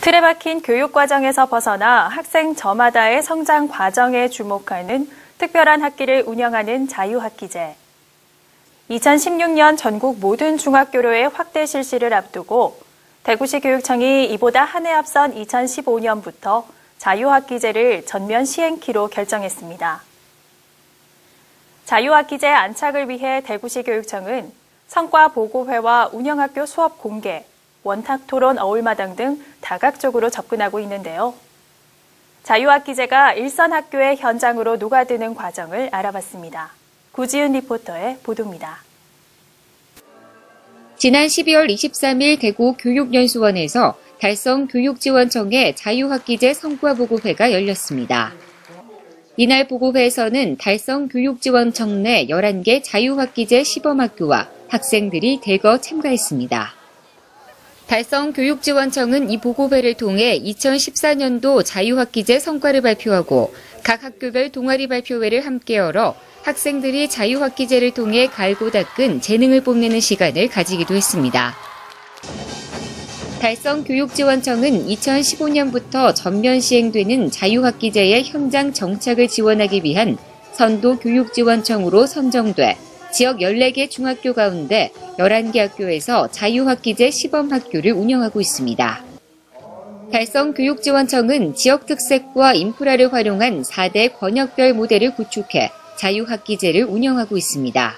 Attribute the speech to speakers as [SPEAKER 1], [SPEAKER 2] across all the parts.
[SPEAKER 1] 틀에 박힌 교육 과정에서 벗어나 학생 저마다의 성장 과정에 주목하는 특별한 학기를 운영하는 자유학기제. 2016년 전국 모든 중학교로의 확대 실시를 앞두고 대구시 교육청이 이보다 한 해 앞선 2015년부터 자유학기제를 전면 시행키로 결정했습니다. 자유학기제 안착을 위해 대구시 교육청은 성과 보고회와 운영학교 수업 공개, 원탁 토론 어울마당 등 다각적으로 접근하고 있는데요. 자유학기제가 일선 학교의 현장으로 녹아드는 과정을 알아봤습니다. 구지은 리포터의 보도입니다.
[SPEAKER 2] 지난 12월 23일 대구 교육연수원에서 달성 교육지원청의 자유학기제 성과보고회가 열렸습니다. 이날 보고회에서는 달성 교육지원청 내 11개 자유학기제 시범학교와 학생들이 대거 참가했습니다. 달성 교육지원청은 이 보고회를 통해 2014년도 자유학기제 성과를 발표하고 각 학교별 동아리 발표회를 함께 열어 학생들이 자유학기제를 통해 갈고 닦은 재능을 뽐내는 시간을 가지기도 했습니다. 달성 교육지원청은 2015년부터 전면 시행되는 자유학기제의 현장 정착을 지원하기 위한 선도 교육지원청으로 선정돼 지역 14개 중학교 가운데 11개 학교에서 자유학기제 시범학교를 운영하고 있습니다. 달성교육지원청은 지역 특색과 인프라를 활용한 4대 권역별 모델을 구축해 자유학기제를 운영하고 있습니다.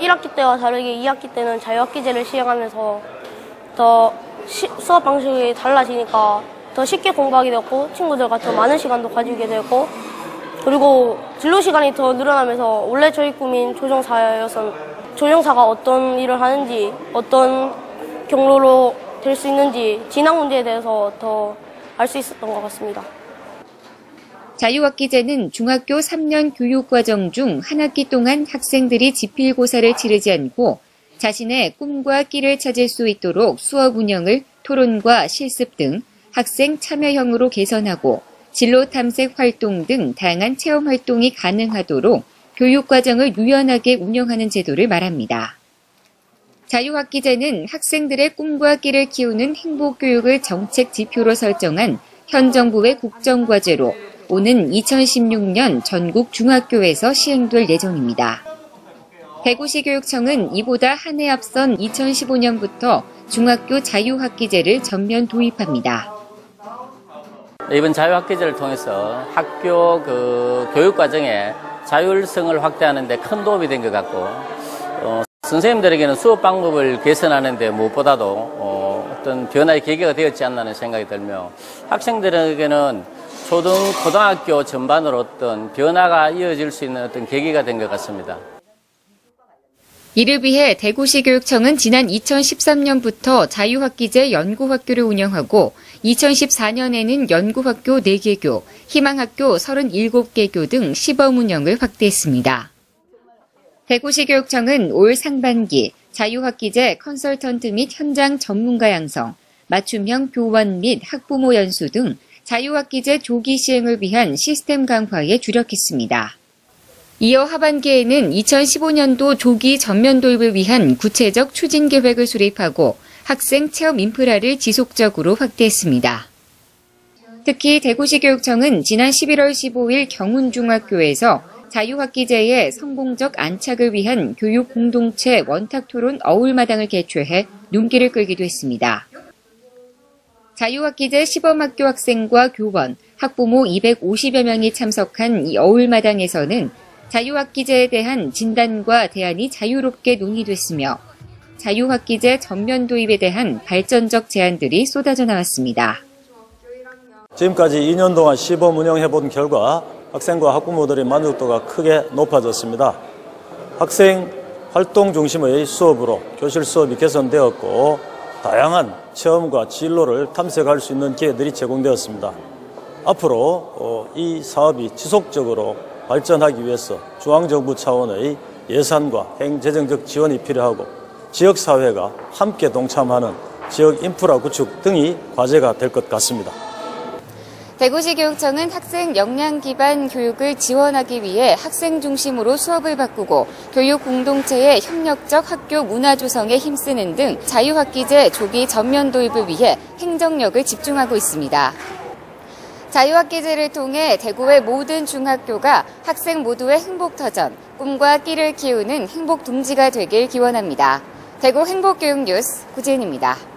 [SPEAKER 3] 1학기 때와 다르게 2학기 때는 자유학기제를 시행하면서 더 시, 수업 방식이 달라지니까 더 쉽게 공부하게 되었고 친구들과 더 많은 시간도 가지게 되었고 그리고 진로 시간이 더 늘어나면서 원래 저희 꿈인 조종사였던 조종사가 어떤 일을 하는지 어떤 경로로 될 수 있는지 진학 문제에 대해서 더 알 수 있었던 것 같습니다.
[SPEAKER 2] 자유학기제는 중학교 3년 교육과정 중 한 학기 동안 학생들이 지필고사를 치르지 않고 자신의 꿈과 끼를 찾을 수 있도록 수업 운영을 토론과 실습 등 학생 참여형으로 개선하고 진로 탐색 활동 등 다양한 체험 활동이 가능하도록 교육과정을 유연하게 운영하는 제도를 말합니다. 자유학기제는 학생들의 꿈과 끼를 키우는 행복교육을 정책 지표로 설정한 현 정부의 국정과제로 오는 2016년 전국 중학교에서 시행될 예정입니다. 대구시 교육청은 이보다 한 해 앞선 2015년부터 중학교 자유학기제를 전면 도입합니다.
[SPEAKER 4] 이번 자유학기제를 통해서 학교 그 교육 과정에 자율성을 확대하는 데 큰 도움이 된 것 같고 어, 선생님들에게는 수업 방법을 개선하는 데 무엇보다도 어, 떤 변화의 계기가 되었지 않나는 생각이 들며 학생들에게는 초등 고등학교 전반으로 어떤 변화가 이어질 수 있는 어떤 계기가 된 것 같습니다.
[SPEAKER 2] 이를 위해 대구시 교육청은 지난 2013년부터 자유학기제 연구학교를 운영하고 2014년에는 연구학교 4개 교, 희망학교 37개 교 등 시범 운영을 확대했습니다. 대구시 교육청은 올 상반기 자유학기제 컨설턴트 및 현장 전문가 양성, 맞춤형 교원 및 학부모 연수 등 자유학기제 조기 시행을 위한 시스템 강화에 주력했습니다. 이어 하반기에는 2015년도 조기 전면 도입을 위한 구체적 추진 계획을 수립하고 학생 체험 인프라를 지속적으로 확대했습니다. 특히 대구시 교육청은 지난 11월 15일 경운중학교에서 자유학기제의 성공적 안착을 위한 교육 공동체 원탁 토론 어울마당을 개최해 눈길을 끌기도 했습니다. 자유학기제 시범학교 학생과 교원, 학부모 250여 명이 참석한 이 어울마당에서는 자유학기제에 대한 진단과 대안이 자유롭게 논의됐으며 자유학기제 전면 도입에 대한 발전적 제안들이 쏟아져 나왔습니다.
[SPEAKER 5] 지금까지 2년 동안 시범 운영해 본 결과 학생과 학부모들의 만족도가 크게 높아졌습니다. 학생 활동 중심의 수업으로 교실 수업이 개선되었고 다양한 체험과 진로를 탐색할 수 있는 기회들이 제공되었습니다. 앞으로 어, 이 사업이 지속적으로 발전하기 위해서 중앙정부 차원의 예산과 행재정적 지원이 필요하고 지역사회가 함께 동참하는 지역 인프라 구축 등이 과제가 될 것 같습니다.
[SPEAKER 2] 대구시 교육청은 학생 역량 기반 교육을 지원하기 위해 학생 중심으로 수업을 바꾸고 교육 공동체의 협력적 학교 문화 조성에 힘쓰는 등 자유학기제 조기 전면 도입을 위해 행정력을 집중하고 있습니다. 자유학기제를 통해 대구의 모든 중학교가 학생 모두의 행복터전, 꿈과 끼를 키우는 행복 둥지가 되길 기원합니다. 대구 행복교육 뉴스 구지은입니다.